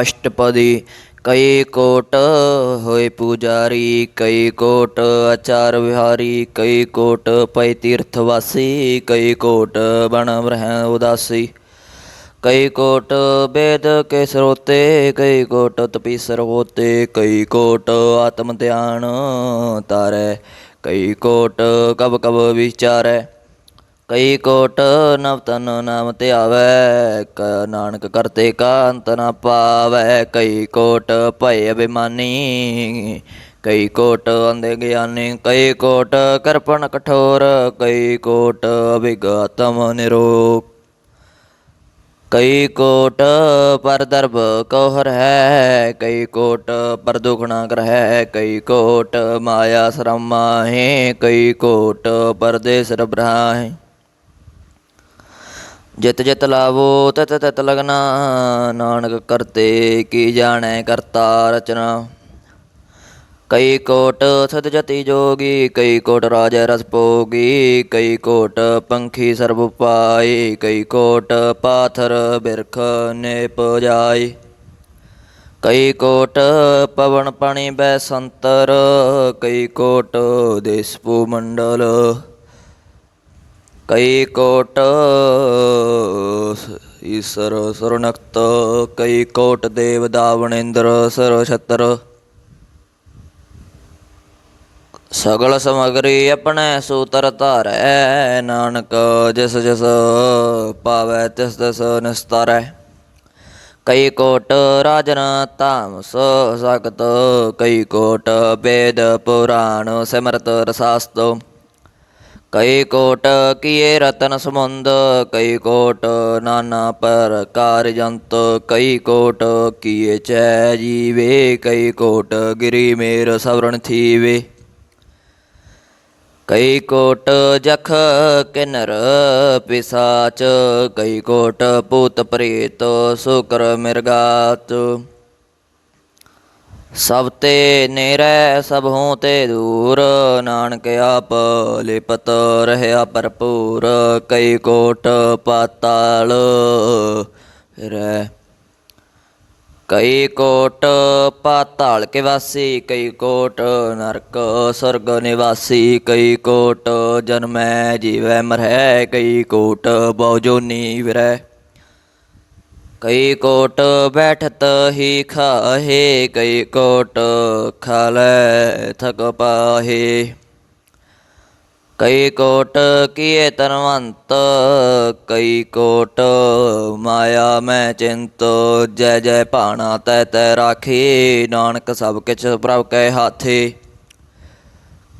ਅਸ਼ਟਪਦੀ ਕਈ ਕੋਟ ਹੋਏ ਪੁਜਾਰੀ ਕਈ ਕੋਟ ਆਚਾਰ ਵਿਹਾਰੀ ਕਈ ਕੋਟ ਪਈ ਤੀਰਥ ਵਾਸੀ ਕਈ ਕੋਟ ਬਣ ਬ੍ਰਹਮ ਉਦਾਸੀ ਕਈ ਕੋਟ ਵੇਦ ਕੇ ਸਰੋਤੇ ਕਈ ਕੋਟ ਤਪੀ ਸਰੋਤੇ ਕਈ ਕੋਟ ਆਤਮ ਧਿਆਨ ਤਾਰੈ ਕਈ ਕੋਟ ਕਬ ਕਬ ਵਿਚਾਰੈ ਕਈ ਕੋਟ ਨਵ ਤਨ ਨਾਮ ਧਿਆਵੈ ਨਾਨਕ ਕਰਤੇ ਕਾਂਤ ਅੰਤ ਨ ਪਾਵੈ। ਕਈ ਕੋਟ ਭੈ ਅਭਿਮਾਨੀ, ਕਈ ਕੋਟ ਅੰਧੇ ਗਿਆਨੀ, ਕਈ ਕੋਟ ਕਰਪਣ ਕਠੋਰ, ਕਈ ਕੋਟ ਅਭਿਗਤਮ ਨਿਰੋਗ। ਕਈ ਕੋਟ ਪਰ ਦਰਬ ਕੋਹਰ ਹੈ, ਕਈ ਕੋਟ ਪਰ ਦੁਖਣਾ ਗ੍ਰਹਿ ਕਈ ਕੋਟ ਮਾਇਆ ਸ਼ਰਮਾ ਹੈ ਕਈ ਕੋਟ ਪਰਦੇਸ ਰਬਰਾ ਹੈ ਜਿਤ ਜਿਤ ਲਾਵੋ, ਤਤ ਤਤ ਲਗਨਾ, ਨਾਨਕ ਕਰਤੇ ਕੀ ਜਾਣੈ ਕਰਤਾ ਰਚਨਾ। ਕਈ ਕੋਟ ਸਤ ਜਤੀ ਜੋਗੀ, ਕਈ ਕੋਟ ਰਾਜੈ ਰਸ ਭੋਗੀ, ਕਈ ਕੋਟ ਪੰਖੀ ਸਰਬ ਪਾਈ ਕਈ ਕੋਟ ਪਾਥਰ ਬਿਰਖ ਨੇ ਪਜਾਈ ਕਈ ਕੋਟ ਪਵਨ ਪਾਣੀ ਬੈ ਸੰਤਰ, ਕਈ ਕੋਟ ਦੇਸ਼ਪੂ ਮੰਡਲ ਕਈ ਕੋਟ ਈਸਰ ਸਰਨਕਤ, ਕਈ ਕੋਟ ਦੇਵ ਦਾਵਣੇਂਦਰ ਸਰ ਛਤਰ ਸਗਲ ਸਮਗਰੀ ਆਪਣੇ ਸੂਤਰ ਧਾਰੈ, ਨਾਨਕ ਜਿਸ ਜਿਸ ਪਾਵੈ ਤਿਸ ਤਿਸ ਨਿਸਤਾਰੈ। ਕਈ ਕੋਟ ਰਾਜਨ ਤਾਮਸ ਸਗਤ ਕਈ ਕੋਟ ਵੇਦ ਪੁਰਾਣ ਸਿਮਰਤ ਰਸਾਸਤੋ। ਕਈ ਕੋਟ ਕੀਏ ਰਤਨ ਸਮੁੰਦ ਕਈ ਕੋਟ ਨਾਨਾ ਪ੍ਰਕਾਰ ਜੰਤ ਕਈ ਕੋਟ ਕੀਏ ਚੈ ਜੀਵੇ, ਕਈ ਕੋਟ ਗਿਰੀ ਮੇਰ ਸਵਰਣ ਥੀਵੇ। ਕਈ ਕੋਟ ਜਖ ਕਿਨਰ ਪਿਸਾਚ, ਕਈ ਕੋਟ ਭੂਤ ਪ੍ਰੇਤ ਸੁਕਰ ਮਿਰਗਾਤ। ਸਭ ਤੇ ਨੇਰੈ ਸਭ ਹੂੰ ਤੇ ਦੂਰ, ਨਾਨਕ ਆਪ ਲਿਪਤ ਰਹਿਆ ਭਰਪੂਰ, ਕਈ ਕੋਟ ਪਾਤਾਲ ਰਹਿ ਕਈ ਕੋਟ ਪਾਤਾਲ ਕੇ ਵਾਸੀ, ਕਈ ਕੋਟ ਨਰਕ ਸੁਰਗ ਨਿਵਾਸੀ, ਕਈ ਕੋਟ ਜਨਮੈ ਜੀਵੈ ਮਰੈ ਕਈ ਕੋਟ ਬਹੁ ਜੋਨੀ ਵਿਰੈ ਕਈ ਕੋਟ ਬੈਠਤ ਹੀ ਖਾਹੇ, ਕਈ ਕੋਟ ਖਾਲੇ ਥਕ ਪਾਹੇ। ਕਈ ਕੋਟ ਕੀਏ ਤਨਵੰਤ ਕਈ ਕੋਟ ਮਾਇਆ ਮੈਂ ਚਿੰਤ, ਜੈ ਜੈ ਭਾਣਾ ਤੈ ਤੈ ਰਾਖੀ, ਨਾਨਕ ਸਭ ਕਿਛ ਪ੍ਰਭ ਕੈ ਹਾਥੇ।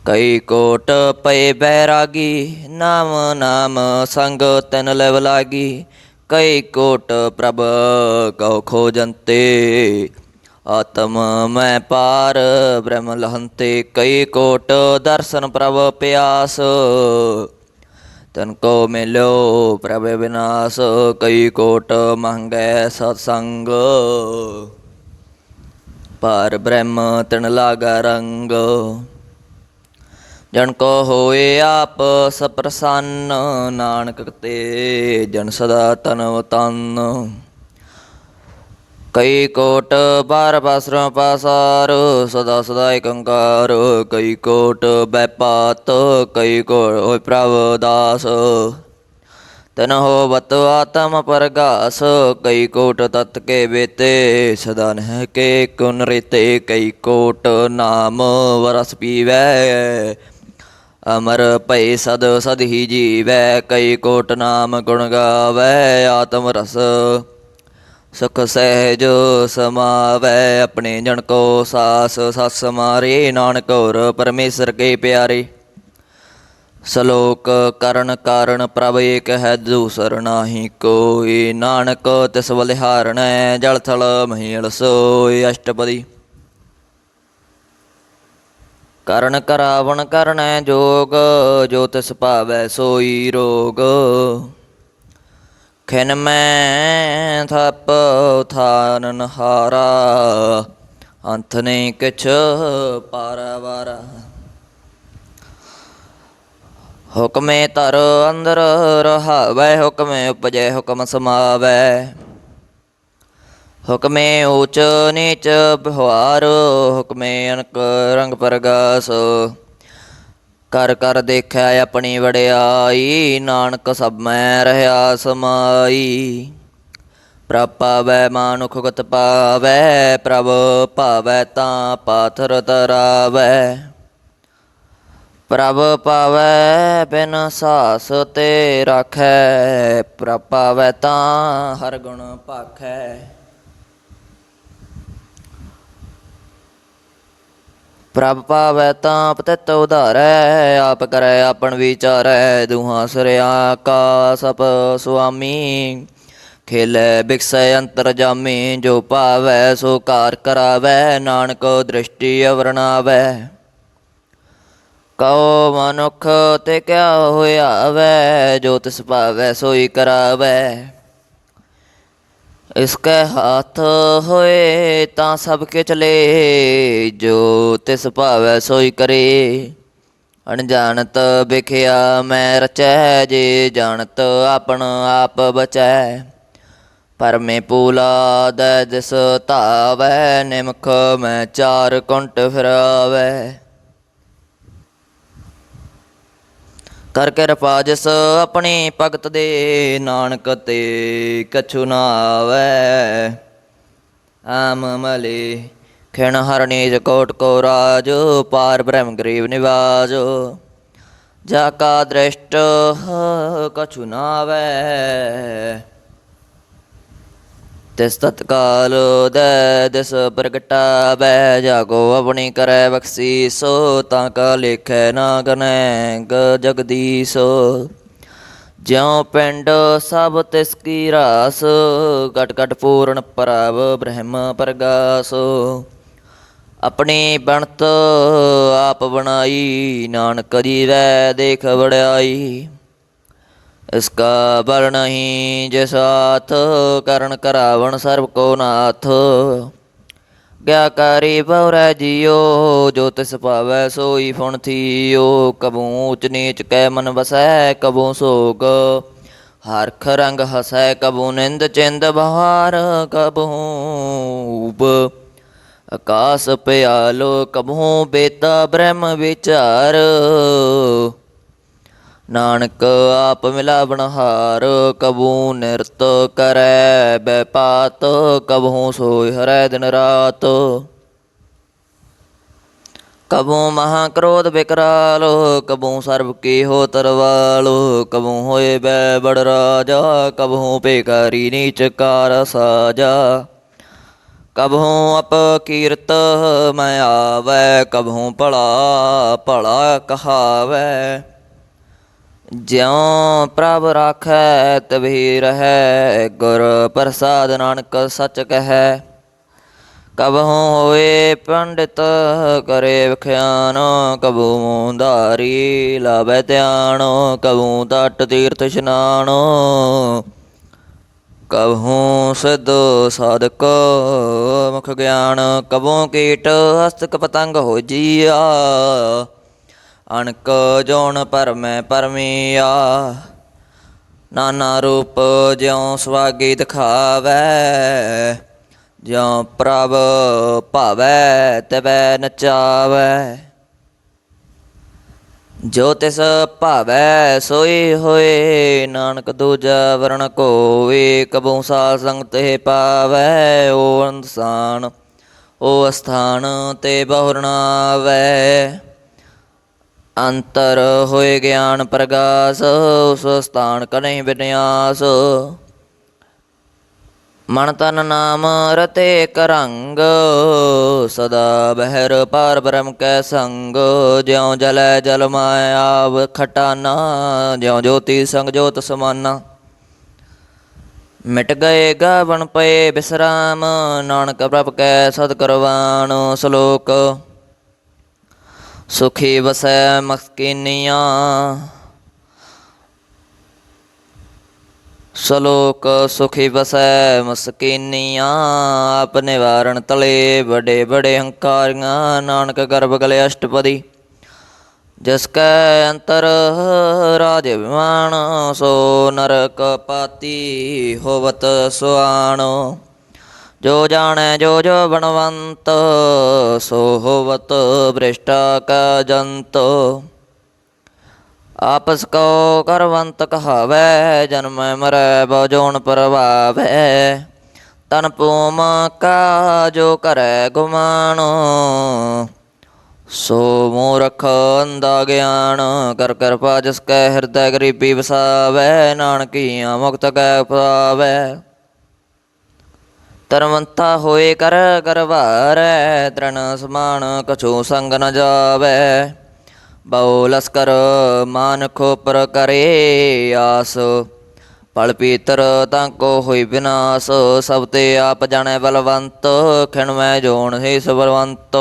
ਕਈ ਕੋਟ ਪਏ ਬੈਰਾਗੀ, ਨਾਮ ਨਾਮ ਸੰਗ ਤਨ ਲੈਵ ਲਾਗੀ ਕਈ ਕੋਟ ਪ੍ਰਭ ਕਉ ਖੋਜੰਤੇ, ਆਤਮ ਮੈਂ ਪਾਰ ਬ੍ਰਹਮ ਲਹੰਤੇ ਕਈ ਕੋਟ ਦਰਸ਼ਨ ਪ੍ਰਭ ਪਿਆਸ, ਤਨ ਕੋ ਮਿਲੋ ਪ੍ਰਭ ਵਿਨਾਸ਼ ਕਈ ਕੋਟ ਮੰਗੈ ਸਤ ਸੰਗ ਪਰ ਬ੍ਰਹਮ ਤਨ ਲਾਗਾ ਰੰਗ ਜਨ ਕੋ ਹੋਏ ਆਪ ਸਪ੍ਰਸੰਨ, ਨਾਨਕ ਤੇ ਜਨ ਸਦਾ ਤਨਵ ਤਨ। ਕਈ ਕੋਟ ਬਾਰ ਬਸਰ ਪਾਸਾਰ, ਸਦਾ ਸਦਾ ਏਕੰਕਾਰ ਕਈ ਕੋਟ ਬੈਪਾਤ ਕਈ ਕੋਟ ਹੋਇ ਪ੍ਰਭ ਦਾਸ। ਤਨ ਹੋਵਤ ਆਤਮ ਪਰਗਾਸ, ਕਈ ਕੋਟ ਤਤ ਕੇ ਬੇਤੇ, ਸਦਾ ਨਹਿ ਕੇ ਕੁਨ ਰਿਤੇ। ਕਈ ਕੋਟ ਨਾਮ ਵਰਸ ਪੀਵੈ ਅਮਰ ਭਈ ਸਦ ਸਦ ਹੀ ਜੀਵੈ, ਕਈ ਕੋਟ ਨਾਮ ਗੁਣ ਗਾਵੈ, ਆਤਮ ਰਸ ਸੁਖ ਸਹਿਜ ਸਮਾਵੈ। ਆਪਣੇ ਜਨ ਕੋ ਸਾਸ, ਸਸ ਮਾਰੇ, ਨਾਨਕ ਔਰ ਪਰਮੇਸ਼ਰ ਕੇ ਪਿਆਰੇ। ਸਲੋਕ ਕਰਨ ਕਾਰਨ ਪ੍ਰਭ ਏਕ ਹੈ ਦੂਸਰ ਨਾਹੀ ਕੋਈ, ਨਾਨਕ ਤਿਸ ਬਲਿਹਾਰਣੈ ਜਲ ਥਲ ਮਹੀਲ ਸੋਇ ਅਸ਼ਟਪਦੀ। ਕਰਨ ਕਰਾਵਣ ਕਰਨੈ ਜੋਗ, ਜੋ ਤਿਸ ਭਾਵੈ ਸੋਈ ਰੋਗ। ਖਿਨ ਮੈਂ ਥਪ ਥਾਨਨ ਹਾਰਾ ਅੰਤ ਨਹੀਂ ਕਿਛ ਪਾਰਵਾਰਾ ਹੁਕਮੇ ਧਰ ਅੰਦਰ ਰਹਾਵੈ, ਹੁਕਮੇ ਉਪਜੈ, ਹੁਕਮ ਸਮਾਵੈ। ਹੁਕਮੇ ਊਚ ਨੀਚ ਬਿਵਹਾਰ ਹੁਕਮੇ ਅਨਕ ਰੰਗ ਪ੍ਰਗਾਸ। ਕਰ ਕਰ ਦੇਖਿਆ ਆਪਣੀ ਵੜਿਆਈ ਨਾਨਕ ਸਭ ਮੈਂ ਰਹਾ ਸਮਾਈ। ਪ੍ਰਭ ਪਾਵੈ ਮਾਨੁਖ ਗਤ ਪਾਵੈ, ਪ੍ਰਭ ਭਾਵੈ ਤਾਂ ਪਾਥਰ ਤਰਾਵੈ। ਪ੍ਰਭ ਪਾਵੈ ਬਿਨ ਸਾਸ ਤੇ ਰਾਖੈ, ਪ੍ਰਭ ਪਾਵੈ ਤਾਂ ਹਰ ਗੁਣ ਭਾਖੈ ਪ੍ਰਭ ਪਾਵੈ ਤਾਂ ਪਤਿਤ ਉਧਾਰੈ, ਆਪ ਕਰੈ ਆਪਣ ਵਿਚਾਰੈ, ਦੁਹਾਂ ਸਰਿਆ ਕਾ ਸਪ ਸੁਆਮੀ। ਖੇਲੇ, ਬਿਕਸੈ, ਅੰਤਰ ਜਾਮੀ, ਜੋ ਪਾਵੈ ਸੋ ਕਾਰ ਕਰਾਵੈ, ਨਾਨਕ ਦ੍ਰਿਸ਼ਟੀ ਅਵਰਣਾਵੈ। ਕਉ ਮਨੁਖ ਤੇ ਕਿਆ ਹੋਇਆ ਵੈ ਜੋ ਤਿਸ ਭਾਵੈ ਸੋਈ ਕਰਾਵੈ। ਇਸਕੇ ਹੱਥ ਹੋਏ ਤਾਂ ਸਭ ਕੇ ਚਲੇ, ਜੋ ਤਿਸ ਭਾਵੈ ਸੋਈ ਕਰੇ। ਅਣਜਾਣਤ ਵਿਖਿਆ ਮੈਂ ਰਚੈ, ਜੇ ਜਾਣਤ ਆਪਣ ਆਪ ਬਚੈ। ਪਰਮੇ ਪੂਲਾ ਦੈ ਦਿਸ ਧਾਵੈ, ਨਿਮਖ ਮੈਂ ਚਾਰ ਕੁੰਟ ਫਿਰਾਵੈ। ਕਰ ਕੇ ਰਪਾ ਜਿਸ ਆਪਣੀ ਭਗਤ ਦੇ ਨਾਨਕ ਤੇ ਕਛੂ ਨਾ ਆਵੈ। ਆਮ ਮਲੇ ਖਿਣ ਹਰਨੀਜ ਕੋਟ ਕੋ ਰਾਜ, ਪਾਰ ਬ੍ਰਹਮ ਗਰੀਬ ਨਿਵਾਜ। ਜਾ ਕਾ ਦ੍ਰਿਸ਼ਟ ਕਛੂ ਨਾ ਆਵੈ। ਤਿਸ ਤਤਕਾਲ ਦੈ ਦਿਸ ਪ੍ਰਗਟਾਵੈ ਜਾਗੋ, ਆਪਣੀ ਕਰੈ ਬਖਸ਼ੀਸੋ, ਤਾਂ ਕਾ ਲੇਖੈ ਨਾ ਗਨੈ ਗ ਜਗਦੀਸੋ। ਜਿਉ ਪਿੰਡ ਸਭ ਤਿਸ ਕੀ ਰਾਸ, ਘਟ ਘਟ ਪੂਰਨ ਪ੍ਰਭ ਬ੍ਰਹਮ ਪ੍ਰਗਾਸੋ। ਆਪਣੀ ਬਣਤ ਆਪ ਬਣਾਈ, ਨਾਨਕ ਜੀਵੈ ਦੇਖ ਵੜਾਈ ਇਸਕਾ ਬਲ ਨਹੀਂ ਜਿਸ ਹਾਥ ਕਰਨ ਕਰਾਵਣ ਸਰਬ ਕੋ ਨਾਥ। ਗਿਆ ਕਰੀ ਬਉਰੈ ਜਿਉ ਜੋ ਤਿਸ ਭਾਵੈ ਸੋਈ ਫੁਣ ਥੀਓ। ਕਬੂ ਊਚ ਨੀਚ ਕੈ ਮਨ ਵਸੈ, ਕਬੂ ਸੋਗ। ਹਰਖ ਰੰਗ ਹਸੈ, ਕਬੂ ਨਿੰਦ ਚਿੰਦ ਬਹਾਰ, ਕਬੂ ਉਬ ਆਕਾਸ ਪਿਆਲੋ, ਕਬੂ ਬੇਤਾ ਬ੍ਰਹਮ ਵਿਚਾਰ। ਨਾਨਕ ਆਪ ਮਿਲਾ ਹਾਰ ਕਬੂ ਨਿਰਤ ਕਰੈ ਬੈਪਾਤ ਕਬਹੂ ਸੋਇ ਹਰੈ ਦਿਨ ਰਾਤ। ਕਬੂ ਮਹਾ ਕ੍ਰੋਧ ਬਿਕਰਾਲ, ਕਬੂ ਸਰਬ ਕੀ ਹੋ ਤਰਵਾਲ, ਕਬੂ ਹੋਏ ਬੈ ਬੜ ਰਾਜਾ ਕਬਹੂ ਭੇਕਾਰੀ ਨੀਚ ਕਾਰ ਸਾਜਾ। ਕਬਹੂ ਅਪ ਕੀਰਤ ਮੈਂ ਆਵੈ ਕਬਹੂ ਭਲਾ ਭਲਾ ਕਹਾਵੈ। ਜਿਉ ਪ੍ਰਭ ਰਾਖੈ ਤਬਹੀ ਰਹੈ। ਗੁਰ ਪ੍ਰਸਾਦ ਨਾਨਕ ਸਚ ਕਹੈ। ਕਬਹੂ ਹੋਏ ਪੰਡਿਤ ਕਰੇ ਵਿਖਿਆਨ, ਕਬੂ ਧਾਰੀ ਲਾਭੈ ਧਿਆਨ, ਕਬੂ ਤਟ ਤੀਰਥ ਇਸ਼ਨਾਨ। ਕਬਹੂ ਸਿਧ ਸਾਧਕ ਮੁਖ ਗਿਆਨ, ਕਬੂ ਕੀਟ ਹਸਤਕ ਪਤੰਗ ਹੋ ਜੀਆ। ਅਣਕ ਜੋਨ ਪਰਮੈ ਪਰਮੀਆ, ਨਾਨਾ ਰੂਪ ਜਿਉ ਸਵਾਗੀ ਦਿਖਾਵੈ, ਜਿਉ ਪ੍ਰਭ ਭਾਵੈ ਤਬੈ ਨਚਾਵੈ। ਜੋ ਤਿਸ ਭਾਵੈ ਸੋਈ ਹੋਏ, ਨਾਨਕ ਦੂਜਾ ਵਰਣ ਕੋਵੇ, ਕਬੂ ਸਾਧ ਸੰਗ ਤੇ ਪਾਵੈ, ਓ ਅਨਸਾਨ ਓ ਅਸਥਾਨ ਤੇ ਬਹੁਰਣਾਵੈ ਅੰਤਰ ਹੋਏ ਗਿਆਨ ਪ੍ਰਗਾਸ, ਉਸ ਸਥਾਨ ਕਨਹਿ ਵਿਨਿਆਸ। ਮਨ ਤਨ ਨਾਮ ਰਤੇ ਕਰੰਗ ਸਦਾ ਬਹਿਰ ਪਾਰ ਬ੍ਰਹਮ ਕੈ ਸੰਗ। ਜਿਉ ਜਲੈ ਜਲ ਮਾਇਆ ਖਟਾਨਾ, ਜਿਉ ਜੋਤੀ ਸੰਗ ਜੋਤ ਸਮਾਨਾ। ਮਿਟ ਗਏ ਗਾਵਣ ਪਏ ਬਿਸਰਾਮ, ਨਾਨਕ ਪ੍ਰਭ ਕੈ ਸਦ ਕਰਵਾਣ ਸ਼ਲੋਕ। ਸੁਖੀ ਵਸੈ ਮਸਕੀਨੀਆਂ ਸ਼ਲੋਕ ਸੁਖੀ ਵਸੈ ਮਸਕੀਨੀਆਂ ਆਪ ਨਿਵਾਰਣ ਤਲੇ ਬੜੇ ਬੜੇ ਹੰਕਾਰੀਆਂ। ਨਾਨਕ ਗਰਭ ਗਲੇ ਅਸ਼ਟਪਦੀ, ਜਿਸ ਕੈ ਅੰਤਰ ਰਾਜ ਵਿਮਾਨ ਸੋ ਨਰਕ ਪਾਤੀ ਹੋਵਤ ਸੁਆਣ। ਜੋ ਜਾਣੈ, ਜੋ ਜੋ ਬਣਵੰਤ, ਸੋ ਹੋਵਤ ਭ੍ਰਿਸ਼ਟਾ ਕਾ ਜੰਤ। ਆਪਸ ਕੋ ਕਰਵੰਤ ਕਹਾਵੈ, ਜਨਮ ਮਰੈ ਬਉ ਜੋਨ ਪਰਵਾਵੈ। ਤਨ ਪੂਮ ਕਾ ਜੋ ਕਰੈ ਗੁਮਾਨ, ਸੋ ਮੂਰਖ ਅੰਦਾ ਗਿਆਨ, ਕਰ ਕਿਰਪਾ ਜਿਸ ਕੈ ਹਿਰਦੈ ਗਰੀਬੀ ਵਸਾਵੈ, ਨਾਨਕੀਆਂ ਮੁਕਤ ਕੈ ਪਾਵੈ ਤਰਵੰਤਾ ਹੋਏ ਕਰ ਕਰਵਾਰੈ ਤ੍ਰਣ ਸਮਾਨ ਕਛੂ ਸੰਗ ਨ ਜਾਵੈ। ਬਹੁ ਲਸਕਰ ਮਾਨ ਖੋਪਰ ਕਰੇ ਆਸ। ਪਲ ਪੀਤਰ ਤਾਂ ਕੋ ਹੋਈ ਵਿਨਾਸ਼, ਸਭ ਤੇ ਆਪ ਜਾਣੈ ਬਲਵੰਤ ਖਿਣਵੈ ਜੋਣ ਹੀ ਸਬਲਵੰਤ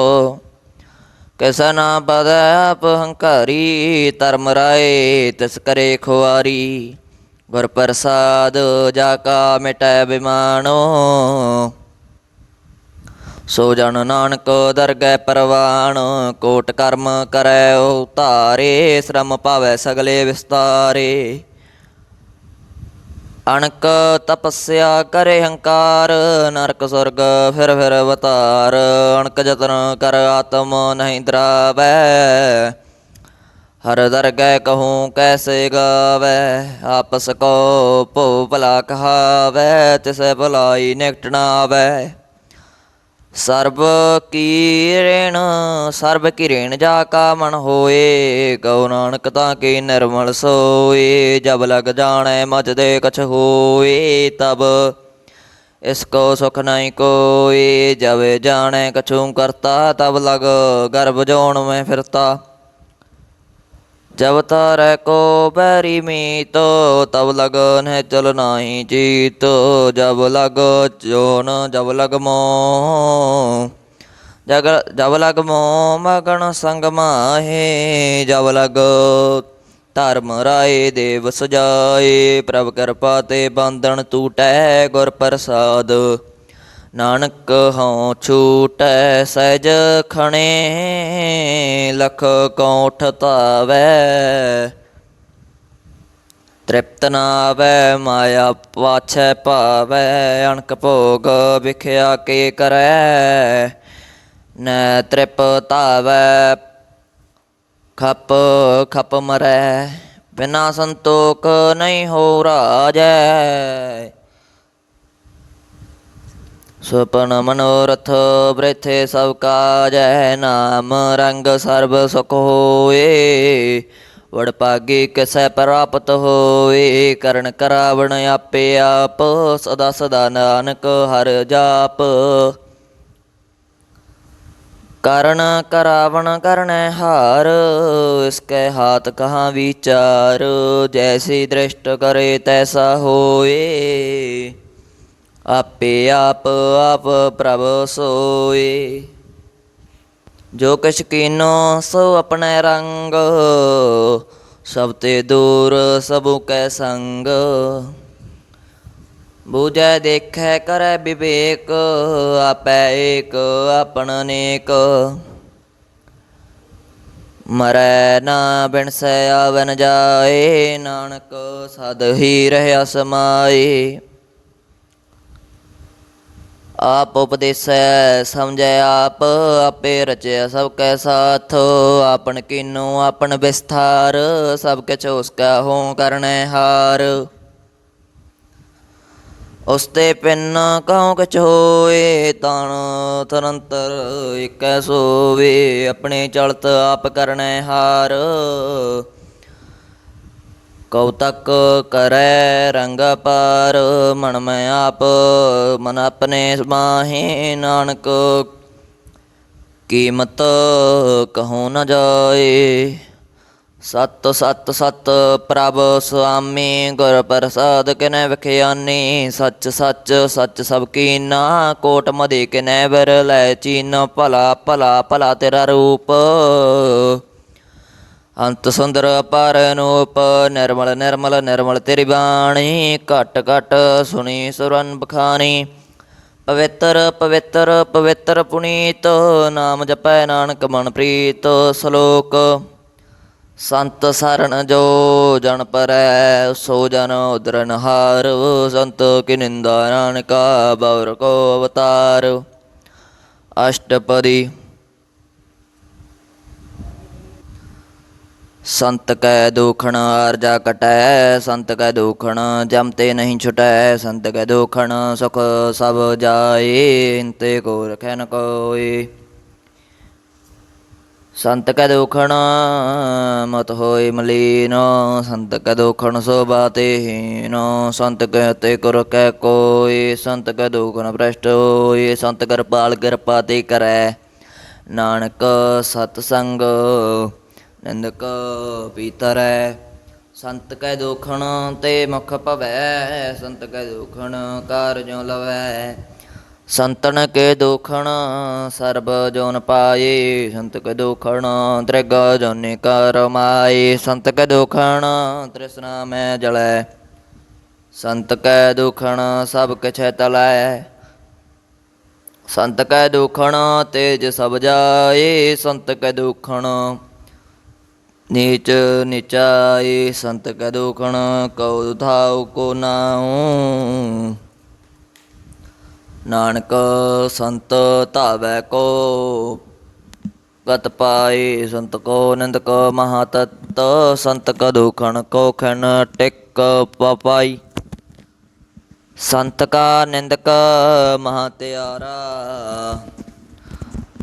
ਕਿਸ ਨਾ ਬਦੈ ਆਪ ਹੰਕਾਰੀ, ਧਰਮ ਰਾਏ ਤਿਸ ਕਰੇ ਖੁਆਰੀ। ਗੁਰ ਪ੍ਰਸਾਦ ਜਾ ਕਾ ਮਿਟੈ ਬਿਮਾਨੋ। ਸੋ ਜਨ ਨਾਨਕ ਦਰਗਹਿ ਪਰਵਾਣ ਕੋਟ ਕਰਮ ਕਰੈ ਉਤਾਰੇ, ਸ਼ਰਮ ਭਾਵੈ ਸਗਲੇ ਵਿਸਤਾਰੇ। ਅਣਕ ਤਪੱਸਿਆ ਕਰੇ ਹੰਕਾਰ, ਨਰਕ ਸੁਰਗ ਫਿਰ ਫਿਰ ਅਵਤਾਰ ਅਣਕ ਜਤਨ ਕਰ ਆਤਮ ਨਹੀਂ ਦਰਾਵੈ। ਹਰ ਦਰ ਦਰਗਹਿ ਕਹੂੰ ਕੈਸੇ ਗਾਵੈ, ਆਪਸ ਕੋ ਭੋ ਭਲਾ ਕਹਾਵੈ, ਤਿਸੈ ਭਲਾਈ ਨਿਕਟ ਨਾ ਆਵੈ ਸਰਬ ਕੀ ਰੇਣ ਸਰਬ ਕੀ ਰੇਣ ਜਾ ਕਾ ਮਨ ਹੋਏ ਕਉ ਨਾਨਕ ਤਾਂ ਕੀ ਨਿਰਮਲ ਸੋਏ, ਜਬ ਲਗ ਜਾਣੈ ਮਜ ਦੇ ਕਛ ਹੋਏ, ਤਬ ਇਸ ਕੋ ਸੁਖ ਨਹੀਂ ਕੋਏ ਜਬ ਜਾਣੈ ਕਛੂ ਕਰਤਾ, ਤਬ ਲਗ ਗਰਭ ਜੋਣ ਮੈਂ ਫਿਰਤਾ। ਜਬ ਤਾਰੈ ਕੋ ਬੈਰੀ ਮੀਤੋ, ਤਬ ਲਗਨ ਹੈ ਚਲ ਨਾਹੀ ਜੀਤ। ਜਬ ਲਗ ਜੋਨ ਜਬ ਲਗ ਮੋ ਜਗ, ਜਬ ਲਗ ਮੋ ਮਗਨ ਸੰਗ ਮਾਹੇ। ਜਬ ਲਗ ਧਰਮ ਰਾਏ ਦੇਵ ਸਜਾਏ। ਪ੍ਰਭ ਕਿਰਪਾ ਤੇ ਬੰਧਨ ਟੂਟੈ ਗੁਰ ਪ੍ਰਸਾਦ। ਨਾਨਕ ਹਉ ਛੂਟੈ ਸਹਿਜ ਖਣੇ, ਲਖ ਕੋਠ ਤਾਵੈ ਤ੍ਰਿਪਤ ਨਾਵੈ, ਮਾਇਆ ਪਾਛੈ ਭਾਵੈ, ਅਣਕ ਭੋਗ ਵਿਖਿਆ ਕੇ ਕਰੈ। ਨੈ ਤ੍ਰਿਪ ਤਾਵੈ ਖਪ ਖਪ ਮਰੈ, ਬਿਨਾ ਸੰਤੋਖ ਨਹੀਂ ਹੋ ਰਾਜੈ। ਸੁਪਨ ਮਨੋਰਥ ਬ੍ਰਿਥੇ ਸਭ ਕਾਜੈ ਨਾਮ, ਰੰਗ ਸਰਬ ਸੁਖ ਹੋਏ। ਵੜ ਪਾਗੇ ਕਿਸੈ ਪ੍ਰਾਪਤ ਹੋਏ, ਕਰਨ ਕਰਾਵਣ ਆਪੇ ਆਪ, ਸਦਾ ਸਦਾ ਨਾਨਕ ਹਰ ਜਾਪ। ਕਰਨ ਕਰਾਵਣ ਕਰਣੈ ਹਾਰ ਇਸਕੇ ਹਾਥ ਕਹਾ ਵਿਚਾਰ, ਜੈਸੀ ਦ੍ਰਿਸ਼ਟ ਕਰੇ ਤੈਸਾ ਹੋਏ। ਆਪੇ ਆਪ ਆਪ ਪ੍ਰਭ ਸੋਏ ਜੋ ਕਿਛ ਕੀਨੋ ਸੋ ਆਪਣੇ ਰੰਗ ਸਭ ਤੇ ਦੂਰ ਸਭੂ ਕੈ ਸੰਗ ਬੂਝੈ ਦੇਖੈ ਕਰੈ ਵਿਵੇਕ ਆਪੈ ਏਕ ਆਪਣ ਅਨੇਕ ਮਰੈ ਨਾ ਬਿਨਸੈ ਆਵਨ ਜਾਏ ਨਾਨਕ ਸਦ ਹੀ ਰਹਿਆ ਸਮਾਏ ਆਪ ਉਪਦੇਸੈ, ਸਮਝੈ ਆਪ, ਆਪੇ ਰਚਿਆ ਸਭ ਕੈ ਸਾਥ ਆਪਨ ਕੀਨੋ ਆਪਨ ਵਿਸਥਾਰ, ਸਭ ਕਿਛ ਉਸ ਕਾ ਹੋ ਕਰਨੈ ਹਾਰ। ਉਸ ਪਿੰਨ ਕਉ ਕਿਛ ਹੋਏ, ਤਨ ਤਰੰਤਰ ਇਕੈ ਸੋਵੇ, ਆਪਣੇ ਚਲਤ ਆਪ ਕਰਨੈ ਹਾਰ। ਕੌਤਕ ਕਰੈ ਰੰਗ ਪਾਰ ਮਨ ਮੈਂ ਆਪ, ਮਨ ਆਪਣੇ ਸਮਾਹੇ ਨਾਨਕ। ਕੀਮਤ ਕਹੋ ਨ ਜਾਏ, ਸਤ ਸਤ ਸਤ ਪ੍ਰਭ ਸੁਆਮੀ, ਗੁਰ ਪ੍ਰਸਾਦ ਕਿਨੈ ਵਿਖਿਆਨੀ, ਸੱਚ ਸੱਚ ਸੱਚ ਸਭ ਕੀਨਾ, ਕੋਟ ਮਦੇ ਕਿਨੈ ਬਰ ਲੈ ਚੀਨ, ਭਲਾ ਭਲਾ ਭਲਾ ਤੇਰਾ ਰੂਪ। ਅੰਤ ਸੁੰਦਰ ਅਪਾਰ ਅਨੂਪ, ਨਿਰਮਲ ਨਿਰਮਲ ਨਿਰਮਲ ਤੇਰੀ ਬਾਣੀ, ਘਟ ਘਟ ਸੁਣੀ ਸੁਰਨ ਬਖਾਨੀ। ਪਵਿੱਤਰ ਪਵਿੱਤਰ ਪਵਿੱਤਰ ਪੁਨੀਤ, ਨਾਮ ਜਪੈ ਨਾਨਕ ਮਨ ਪ੍ਰੀਤ, ਸ਼ਲੋਕ। ਸੰਤ ਸਰਣ ਜੋ ਜਨ ਪਰੈ, ਸੋ ਜਨ ਉਦਰਨ ਹਾਰ। ਸੰਤ ਕੀ ਨਿੰਦਾ ਨਾਨਕਾ, ਬਉਰ ਕੋ ਅਵਤਾਰ। ਅਸ਼ਟਪਦੀ ਸੰਤ ਕੈ ਦੁਖਣ ਅਰਜਾ ਕਟੈ, ਸੰਤ ਕੈ ਦੁਖਣ ਜਮਤੇ ਨਹੀਂ ਛੁਟੈ, ਸੰਤ ਕੈ ਦੁਖਣ ਸੁਖ ਸਭ ਜਾਏ, ਇੰਤੇ ਕੋ ਰਖੈ ਨ ਕੋਈ ਸੰਤ ਕੈ ਦੁਖਣ ਮਤ ਹੋਏ ਮਲੀਨ, ਸੰਤ ਕੈ ਦੁਖਣ ਸੋਭਾ ਤੇ ਹੀਨ, ਸੰਤ ਕੈ ਤੇ ਕੁਰ ਕੈ ਕੋਇ ਸੰਤ ਕੈ ਦੁਖਣ ਭ੍ਰਸ਼ਟ ਹੋਏ, ਸੰਤ ਕਿਰਪਾਲ ਕਿਰਪਾ ਤੇ ਕਰੈ। ਨਾਨਕ ਸਤ ਸੰਗ ਨਿੰਦਕ ਪੀਤਰੈ, ਸੰਤ ਕੈ ਦੁਖਣ ਤੇ ਮੁਖ ਭਵੈ, ਸੰਤ ਕੈ ਦੁਖਣ ਕਾਰਜੋ ਲਵੈ। ਸੰਤਨ ਕੇ ਦੁਖਣ, ਸਰਬ ਜੋਨ ਪਾਏ, ਸੰਤ ਕੇ ਦੁਖਣ, ਤ੍ਰਿਗ ਜੋਨਿ ਕਰ ਸੰਤ ਕੇ ਦੁਖਣ, ਤ੍ਰਿਸ਼ਨਾ ਮੈਂ ਜਲੈ। ਸੰਤ ਕੈ ਦੁਖਣ, ਸਭ ਕਿਛ ਤਲੈ। ਸੰਤ ਕੈ ਦੁਖਣ, ਤੇਜ ਸਭ ਜਾਏ। ਸੰਤ ਕੈ ਦੁਖਣ ਨੀਚ ਨਿਚਾਈ ਸੰਤ ਕੈ ਦੁਖਣ ਕਉ ਥਾਉ ਕੋ ਨਾਉ। ਨਾਨਕ ਸੰਤ ਧਾਵੈ ਕੋ ਗਤ ਪਾਏ ਸੰਤ ਕੋ ਨਿੰਦਕ ਮਹਾ ਤਤ ਸੰਤ ਕਾ ਦੁਖਣ ਕੋ ਖਨ ਟਿਕ ਪਪਾਈ। ਸੰਤ ਕਾ ਨਿੰਦਕ ਮਹਾ ਤਿਆਰਾ।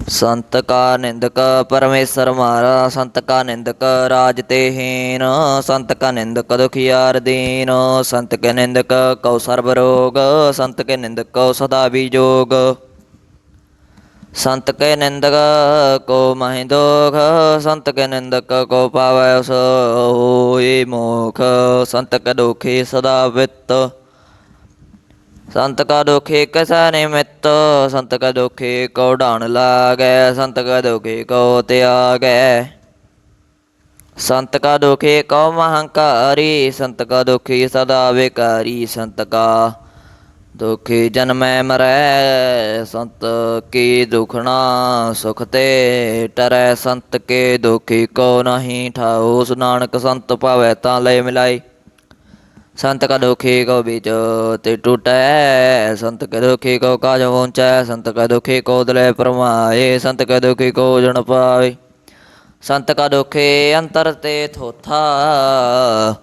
ਸੰਤ ਕਾ ਨਿੰਦਕ ਪਰਮੇਸ਼ਰ ਮਾਰਾ, ਸੰਤ ਕਾ ਨਿੰਦਕ ਰਾਜ ਤੇ ਹੀਨ, ਸੰਤ ਕਾ ਨਿੰਦਕ ਦੁਖਿਆਰ ਦੀਨ, ਸੰਤ ਕੇ ਨਿੰਦਕ ਕਉ ਸਰਬ ਰੋਗ, ਸੰਤ ਕੇ ਨਿੰਦਕ ਕਉ ਸਦਾ ਵਿਜੋਗ ਸੰਤ ਕੇ ਨਿੰਦਕ ਕੋ ਮਹਿ ਦੋਖ, ਸੰਤ ਕੇ ਨਿੰਦਕ ਕੋ ਪਾਵੈ ਸੋ ਹੋਈ ਮੋਖ, ਸੰਤ ਕੇ ਦੁਖੀ ਸਦਾ ਵਿਤ। ਸੰਤ ਕਾ ਦੁਖੇ ਕਸਾ ਨਿਮਿਤ, ਸੰਤ ਕਾ ਦੁਖੇ ਕੋ ਢਾਣ ਲਾਗੈ, ਸੰਤ ਕਾ ਦੁਖੇ ਕੋ ਤਿਆਗੈ। ਸੰਤ ਕਾ ਦੁਖੇ ਕੋ ਮਹੰਕਾਰੀ, ਸੰਤ ਕਾ ਦੁਖੀ ਸਦਾ ਵਿਕਾਰੀ, ਸੰਤ ਕਾ ਦੁਖੀ ਜਨਮੈ ਮਰੈ, ਸੰਤ ਕੀ ਦੁਖਣਾ ਸੁਖ ਤੇ ਟਰੈ, ਸੰਤ ਕੇ ਦੁਖੀ ਕੋ ਨਹੀਂ ਠਾਉ ਨਾਨਕ ਸੰਤ ਭਾਵੈ ਤਾਂ ਲੈ ਮਿਲਾਈ ਸੰਤ ਕਾ ਦੁਖੀ ਕੋ ਵਿਚ ਤੇ ਟੂਟੈ, ਸੰਤ ਕਾ ਦੁਖੀ ਕੋ ਕਾਜ ਪਹੁੰਚੈ, ਸੰਤ ਕਾ ਦੁਖੀ ਕੋ ਦਲੇ ਪਰਮਾਏ, ਸੰਤ ਕਾ ਦੁਖੀ ਕੋ ਜਨ ਪਾਵੇ। ਸੰਤ ਕਾ ਦੁਖੇ ਅੰਤਰ ਤੇ ਥੋਥਾ,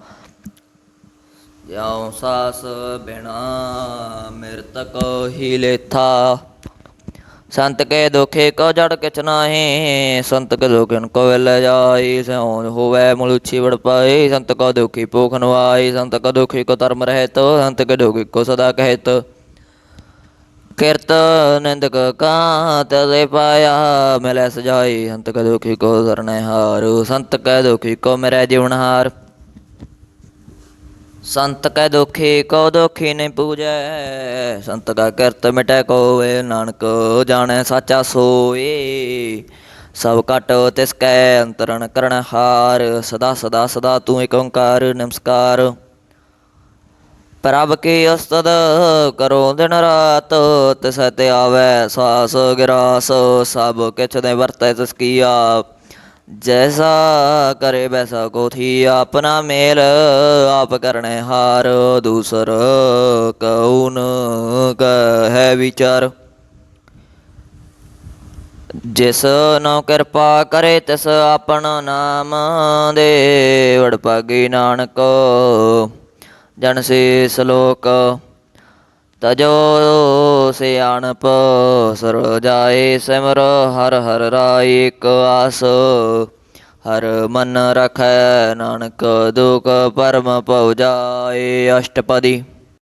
ਜਿਉ ਸਾਸ ਬਿਨਾ ਮਿਰਤਕ ਹੀ ਲੇਥਾ। ਸੰਤ ਕੇ ਦੁਖੇ ਕੋ ਜੜ ਕਿਛ ਨਾਹੀ, ਸੰਤ ਕੇ ਦੁਖਨ ਕੋ ਵੇਲ ਜਾਈ, ਸਿਉ ਹੋਵੇ ਮਲੁਛੀ ਵੜ ਪਾਈ, ਸੰਤ ਕੋ ਦੁਖੀ ਭੂਖ ਨਵਾਈ, ਸੰਤ ਕੋ ਦੁਖੀ ਕੋ ਧਰਮ ਰਹਿਤ, ਸੰਤ ਕੇ ਦੁਖੀ ਕੋ ਸਦਾ ਕਹਿਤ। ਕਿਰਤ ਨਿੰਦਕ ਕਾਂਤ ਤਲੇ ਪਾਇਆ, ਮਿਲੈ ਸਜਾਈ, ਸੰਤ ਕੇ ਦੁਖੀ ਕੋ ਸਰਨੇ ਹਾਰ, ਸੰਤ ਕੇ ਦੁਖੀ ਕੋ ਮੇਰੇ ਜੀਵਨ ਹਾਰ। ਸੰਤ ਕੈ ਦੁਖੀ ਕੋ ਦੁਖੀ ਨਹੀਂ ਪੂਜੈ। ਸੰਤ ਕਾ ਕਰਤ ਮਿਟੈ ਕੋਏ ਨਾਨਕ ਜਾਣੈ ਸਾਚਾ ਸੋਏ। ਸਭ ਕਟ ਤਿਸ ਕੈ ਅੰਤਰਣ ਕਰਣ ਹਾਰ, ਸਦਾ ਸਦਾ ਸਦਾ ਤੂੰ ਏਕ ਓੰਕਾਰ ਨਮਸਕਾਰ। ਪ੍ਰਭ ਕੀ ਉਸਤਦ ਕਰੋ ਦਿਨ ਰਾਤ ਤਿਸ ਤੇ ਆਵੈ ਸਾਸ ਗਿਰਾਸ, ਸਭ ਕਿਛ ਦੇ ਵਰਤੈ ਤਿਸ ਕੀ ਆਪ ਜੈਸਾ ਕਰੇ ਵੈਸਾ ਕੋ ਥੀ ਆਪਣਾ ਮੇਲ ਆਪ ਕਰਨੇ ਹਾਰ ਦੂਸਰ ਕਉਨ ਕਹੈ ਵਿਚਾਰ ਜਿਸ ਨੋ ਕਿਰਪਾ ਕਰੇ ਤਿਸ ਆਪਣਾ ਨਾਮ ਦੇ ਵਡ ਭਾਗੀ ਨਾਨਕ ਜਨ ਸੇ ਸ਼ਲੋਕ ਤਜੋ ਸਿਆਣਪ, ਸਰ ਜਾਏ ਸਿਮਰ, ਹਰ ਹਰ ਰਾਏ ਏਕ ਹਰ ਮਨ ਰਖੈ ਨਾਨਕ, ਦੁਖ ਪਰਮ ਪਉ ਜਾਏ ਅਸ਼ਟਪਦੀ।